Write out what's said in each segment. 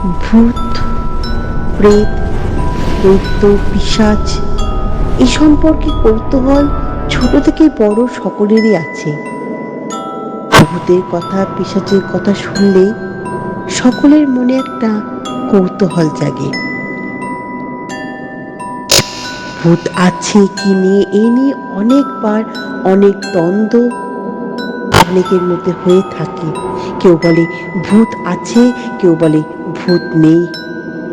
ভূত, প্রেত, দৈত্য পিসাচ এ সম্পর্কে কৌতূহল ছোট থেকে বড় সকলেরই আছে। ভূতের কথা পিসাচের কথা শুনলে সকলের মনে একটা কৌতূহল জাগে। ভূত আছে কি নিয়ে এ নিয়ে অনেকবার অনেক দ্বন্দ্ব অনেকের মধ্যে হয়ে থাকে। কেউ বলে ভূত আছে, কেউ বলে ভূত নেই।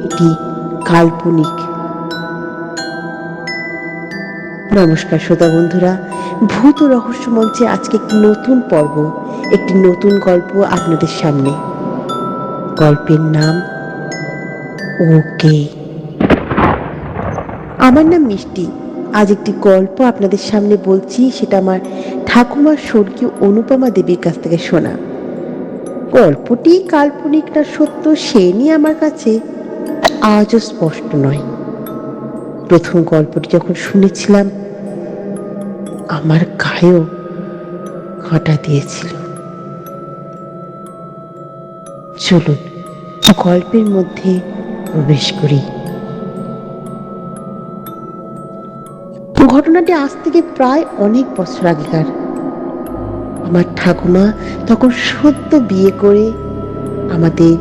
এটি কাল্পনিক। নমস্কার শ্রোতা বন্ধুরা, ভূত রহস্য মঞ্চে আজকে একটি নতুন পর্ব, একটি নতুন গল্প আপনাদের সামনে। গল্পের নাম ওকে আমার নাম মিষ্টি। আজ একটি গল্প আপনাদের সামনে বলছি, সেটা আমার ঠাকুমার স্বর্গীয় অনুপমা দেবীর কাছ থেকে শোনা। গল্পটি কাল্পনিক না সত্য, সে নিয়ে আমার কাছে আজও স্পষ্ট নয়। প্রথম গল্পটি যখন শুনেছিলাম, আমার গায়েও কাঁটা দিয়েছিল। চলুন, গল্পের মধ্যে প্রবেশ করি। ঘটনাটি আজ থেকে প্রায় অনেক বছর আগেকার। আমার ঠাকুমা তখন সদ্য বিয়ে করে আমাদের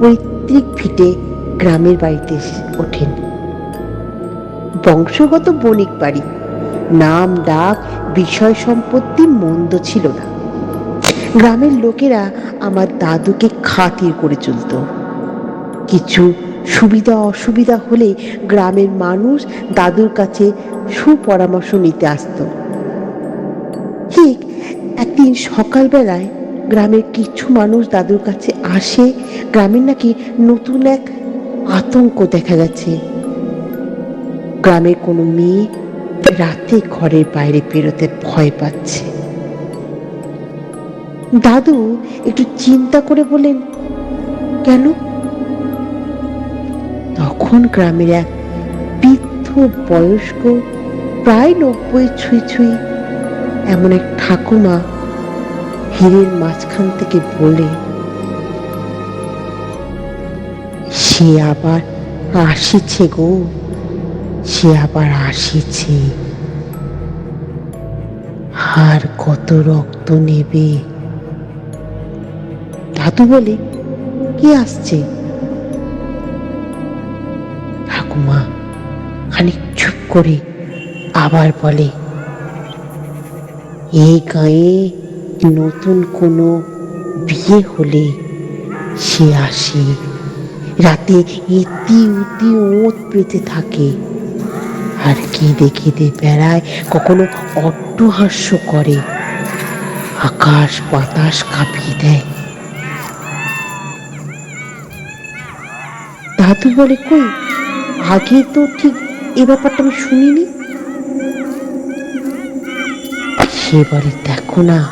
পৈতৃক ভিটে গ্রামের বাড়িতে ওঠেন। বংশগত বণিক বাড়ি। নাম, ডাক, বিষয় সম্পত্তি মন্দ ছিল না। গ্রামের লোকেরা আমার দাদুকে খাতির করে চলত। কিছু সুবিধা অসুবিধা হলে গ্রামের মানুষ দাদুর কাছে সুপরামর্শ নিতে আসত। ঠিক একদিন সকালবেলায় গ্রামের কিছু মানুষ দাদুর কাছে আসে। গ্রামের নাকি নতুন এক আতঙ্ক দেখা গেছে গ্রামের কোনো মেয়ে রাতে ঘরের বাইরে বেরোতে ভয় পাচ্ছে। দাদু একটু চিন্তা করে বলেন কেন? তখন গ্রামের এক বৃদ্ধ বয়স্ক প্রায় নব্বই ছুঁই ছুঁই এমন এক ঠাকুমা ভিড়ের মাঝখান থেকে বলে, সে আবার আসিছে গো, সে আবার আসিছে। আর কত রক্ত নেবে? দাদু বলে, কি আসছে? ঠাকুমা খানিক চুপ করে আবার বলে এই গায়ে নতুন কোনো বিয়ে হলে সে আসে। রাতে ইতি উতি ওত পেতে থাকে। আর কেঁদে কেঁদে বেড়ায় কখনো অট্টহাস্য করে। আকাশ বাতাস কাঁপিয়ে দেয়। দাদু বলে, কই, আগে তো ঠিক এ ব্যাপারটা আমি শুনিনি? সে বলে দেখো না।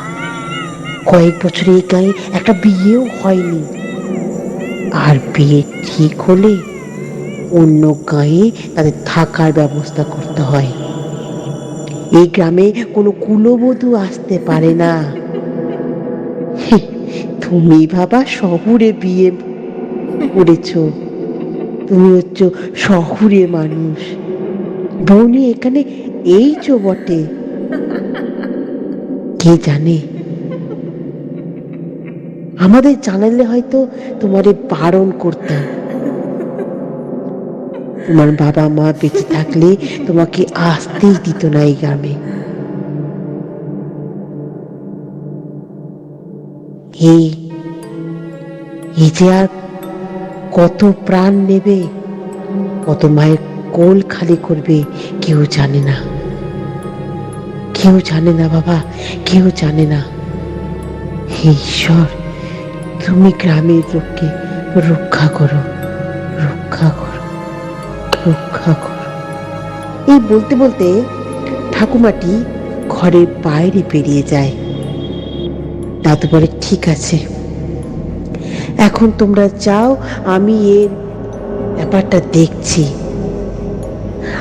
কয়েক বছর এই গায়ে একটা বিয়েও হয়নি। আর বিয়ে ঠিক হলে অন্য গায়ে তাদের থাকার ব্যবস্থা করতে হয়। এই গ্রামে কোনো কুলবধূ আসতে পারে না। তুমি বাবা শহুরে বিয়ে করেছ। তুমি হচ্ছ শহুরে মানুষ। বৌনি এখানে এই চো বটে। কে জানে? আমাদের জানালে হয়তো তোমারে বারণ করতাম। তোমার বাবা মা বেঁচে থাকলে তোমাকে আসতেই দিত না এই গ্রামে। এই এই যে আর কত প্রাণ নেবে, কত মায়ের কোল খালি করবে, কেউ জানে না। কেউ জানে না বাবা, কেউ জানে না। হে ঈশ্বর, তুমি গ্রামের লোককে রক্ষা করো রক্ষা করো রক্ষা করো। এই বলতে বলতে ঠাকুমাটি ঘরের বাইরে বেরিয়ে যায়। দাদু বলে ঠিক আছে। এখন তোমরা যাও, আমি এর ব্যাপারটা দেখছি।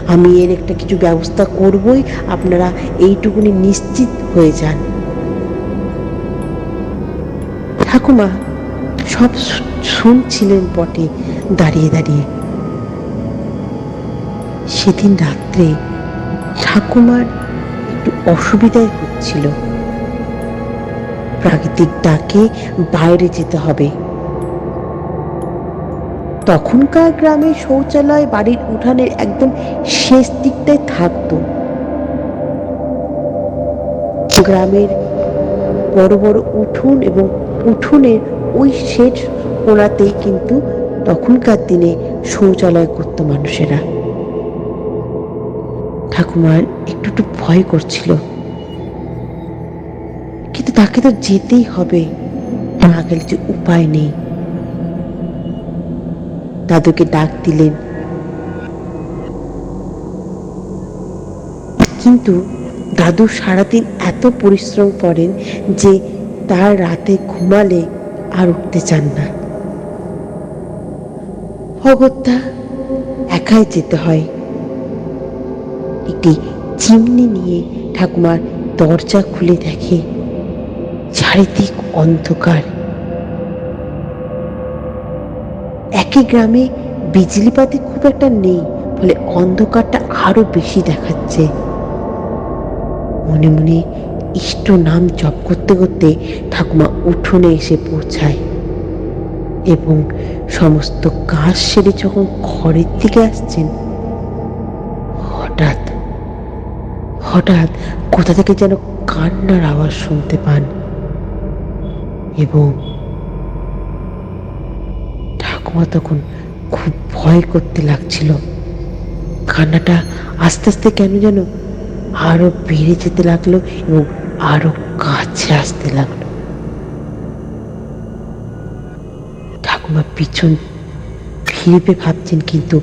আমি এর একটা কিছু ব্যবস্থা করবই। আপনারা এইটুকুনি নিশ্চিত হয়ে যান। ঠাকুমা, সব শুনছিলেন বটে দাঁড়িয়ে দাঁড়িয়ে। সেদিন রাত্রে ঠাকুমার একটু অসুবিধাই হচ্ছিল। প্রাকৃতিক ডাকে বাইরে যেতে হবে। তখনকার গ্রামে শৌচালয় বাড়ির উঠানের একদম শেষ দিকটায় থাকতো। গ্রামের বড় বড় উঠোন এবং উঠোনের ওই শেষ কোণাতেই কিন্তু তখনকার দিনে শৌচালয় করত মানুষেরা। ঠাকুমার একটু একটু ভয় করছিল। কিন্তু তাকে তো যেতেই হবে। না গেলে যে উপায় নেই। দাদুকে ডাক দিলেন। কিন্তু দাদু সারাদিন এত পরিশ্রম করেন যে তার রাতে ঘুমালে আর উঠতে চান না। অগত্যা একাই যেতে হয়। একটি চিমনি নিয়ে ঠাকুমার দরজা খুলে দেখে, চারিদিক অন্ধকার। একই গ্রামে বিজলিপাতি খুব একটা নেই ফলে অন্ধকারটা আরও বেশি দেখাচ্ছে। মনে মনে ইষ্ট নাম জপ করতে করতে ঠাকুমা উঠোনে এসে পৌঁছায় এবং সমস্ত কাজ সেরে যখন ঘরের দিকে আসছেন, হঠাৎ হঠাৎ কোথা থেকে যেন কান্নার আওয়াজ শুনতে পান এবং ঠাকুমা তখন খুব ভয় করতে লাগছিল। কান্নাটা আস্তে আস্তে কেন যেন আরও বেড়ে যেতে লাগল এবং আরও কাছে আসতে লাগল। ঠাকুমা পিছন ফিরবে ভাবছেন, কিন্তু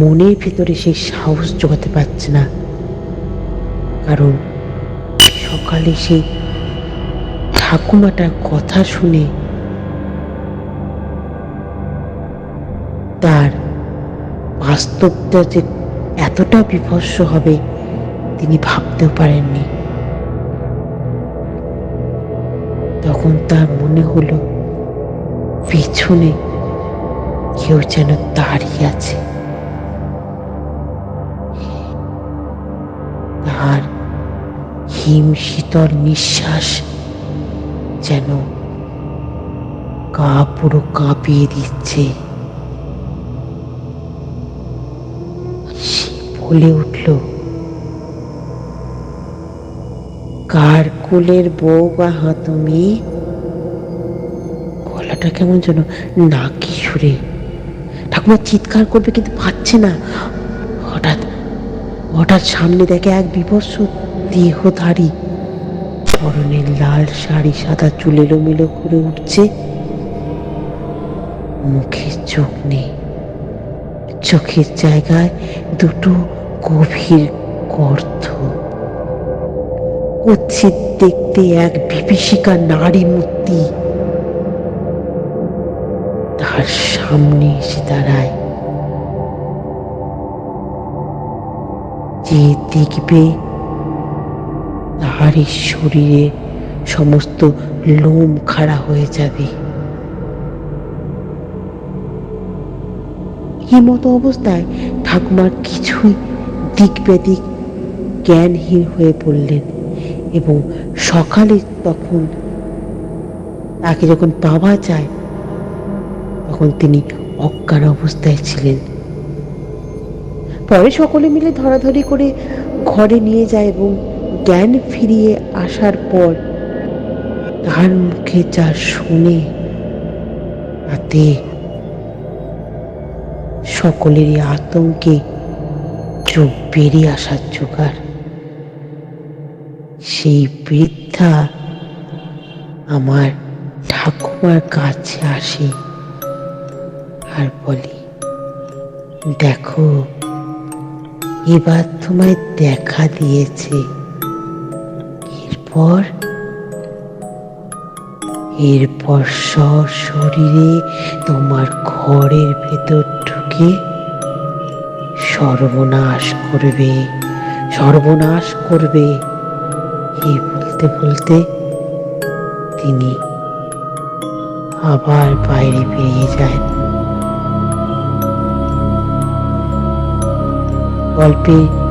মনের ভেতরে সেই সাহস জোগাতে পারছে না। কারণ সকালে সেই ঠাকুমাটার কথা শুনে তার বাস্তবটা যে এতটা বিভৎস হবে, তিনি ভাবতেও পারেননি। তখন তার মনে হলো, পিছনে কেউ যেন দাঁড়িয়ে আছে। তার হিম শীতল নিঃশ্বাস যেন গা পুরো কাঁপিয়ে দিচ্ছে। বলে উঠল, কার কুলের বউ বা হা তুমি? গলাটা কেমন যেন নাকি সুরে। ঠাকুমা চিৎকার করবে কিন্তু পাচ্ছে না। হঠাৎ হঠাৎ সামনে দেখে এক বিভৎস দেহধারী পরনের লাল শাড়ি, সাদা চুল এলোমেলো করে উঠছে। মুখে চোখ নেই। চোখের জায়গায় দুটো গভীর গর্ত। কুৎসিত দেখতে এক বিভীষিকা নারী মূর্তি। তার সামনে এসে দাঁড়ায়। যে দেখবে তার শরীরে সমস্ত লোম খাড়া হয়ে যাবে। এই মতো অবস্থায় ঠাকুমার কিছুই দিক বেদিক জ্ঞানহীন হয়ে পড়লেন এবং সকালে তখন তাকে যখন পাওয়া যায়, তখন তিনি অজ্ঞান অবস্থায় ছিলেন। পরে সকলে মিলে ধরাধরি করে ঘরে নিয়ে যায় এবং জ্ঞান ফিরিয়ে আসার পর তার মুখে যা শুনে, তাতে সকলেরই আতঙ্কে চোখ বেরিয়ে আসার জোগাড়। সেই বৃদ্ধা আমার ঠাকুমার কাছে আসে আর বলে, দেখো, এবার তোমায় দেখা দিয়েছে। এরপর? এরপর সশরীরে তোমার ঘরের ভেতর ঢুকে সর্বনাশ করবে সর্বনাশ করবে। এই বলতে বলতে তিনি আবার বাইরে বেরিয়ে যায় গল্পে